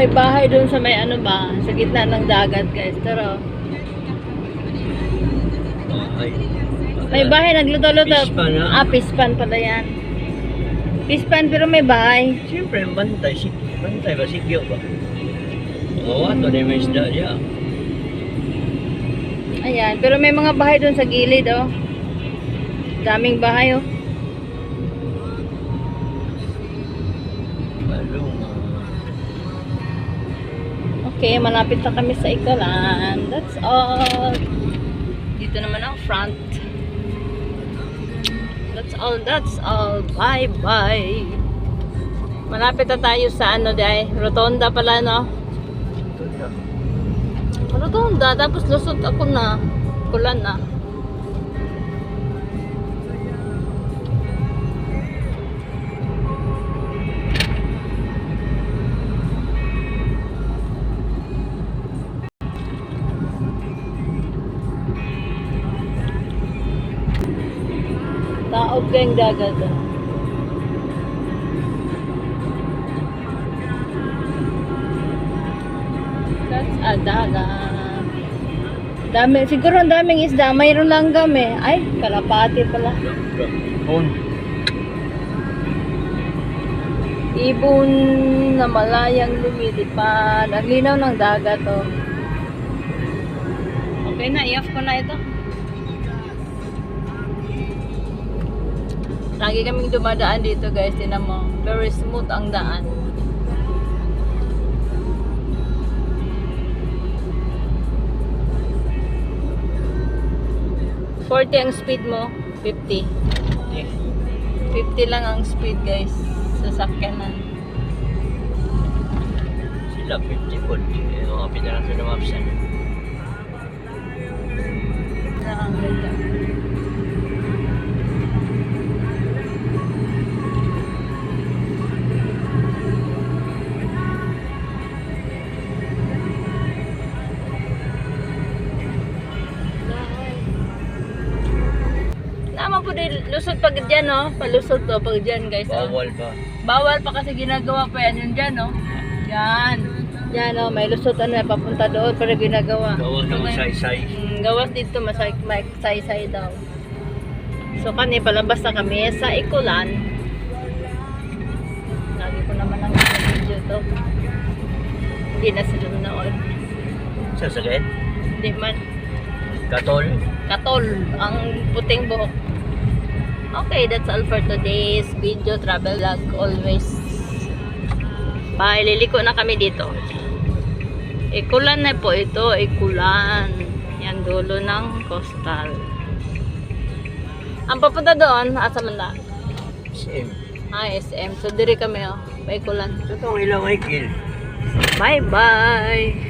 may bahay doon sa may ano ba, sa gitna ng dagat guys. Pero Ay. may bahay nagluto-luto. Pispan, ah. Ah, pispan pala yan. Pispan pero may bahay. Siyempre, bantay. Si, bantay ba? Sigyo ba? Oo, ito na may isda niya. Ayan, pero may mga bahay doon sa gilid oh. Daming bahay oh. Okay, malapit na kami sa Ikalan. That's all. Dito naman ang front. That's all, that's all. Bye-bye. Malapit na tayo sa ano dahil rotonda pala no. Rotonda, tapos lusot ako na. Kulan na. Taob kayong dagat. ah. That's a dagat. Dami, siguro ang daming isda. Mayroon lang kami. Ay, kalapati pala. On. Ibon na malayang lumilipad. Ang linaw ng dagat, oh. Okay na, i-off ko na ito. Lagi kaming dumadaan dito, guys. Tinan mo. Very smooth ang daan. Forty ang speed mo, 50. Eh, 50 lang ang speed, guys. Sa sakyanan. sila 50 po. Eh, mga pinarang sa namapsan. Po din, lusot pag dyan, no? Palusot to pag dyan, guys. oh. Bawal ba? Bawal pa kasi ginagawa pa yan yun dyan, no? Yan. Yan, no? May lusot ano, papunta doon pero ginagawa. Bawal So, na ngayon- say-say. Mm, gawas dito masay may say daw. So kani palabas na kami sa Ikulan. Lagi ko naman ang video to. Hindi na sila nanood. Sasakit? Hindi man. Katol? Katol ang puting buhok. Okay, that's all for today's video travel vlog always. Bye, liliko na kami dito. Ikulan na po ito, ikulan. Yan dulo ng coastal. Ang papunta doon, asa man na? Same. Ah, SM. So, diri kami, oh. Paikulan. Ito ang ilang Michael. Bye-bye!